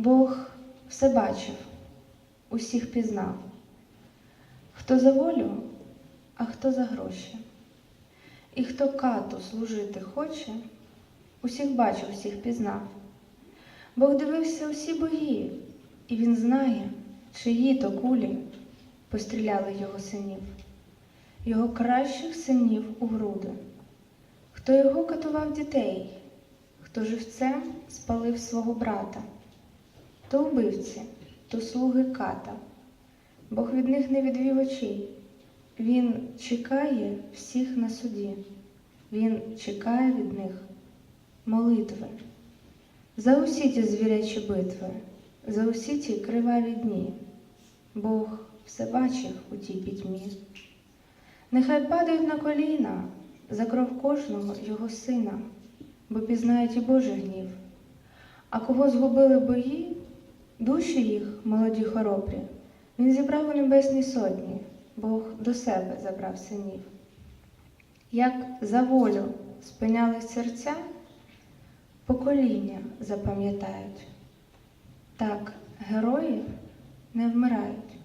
Бог все бачив, усіх пізнав, хто за волю, а хто за гроші. І хто кату служити хоче, усіх бачив, усіх пізнав. Бог дивився усі бої, і він знає, чиї то кулі постріляли його синів, його кращих синів у груди. Хто його катував дітей, хто живцем спалив свого брата, то вбивці, то слуги ката. Бог від них не відвів очей. Він чекає всіх на суді. Він чекає від них молитви. За усі ті звірячі битви, за усі ті криваві дні. Бог все бачив у тій пітьмі. Нехай падають на коліна за кров кожного його сина, бо пізнають і Божий гнів. А кого згубили бої, душі їх, молоді хоробрі, він зібрав у небесній сотні, Бог до себе забрав синів. Як за волю спинялись серця, покоління запам'ятають. Так герої не вмирають,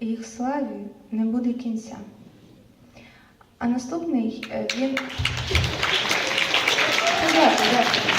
їх славі не буде кінця. А наступний е, він. Дякую, дякую.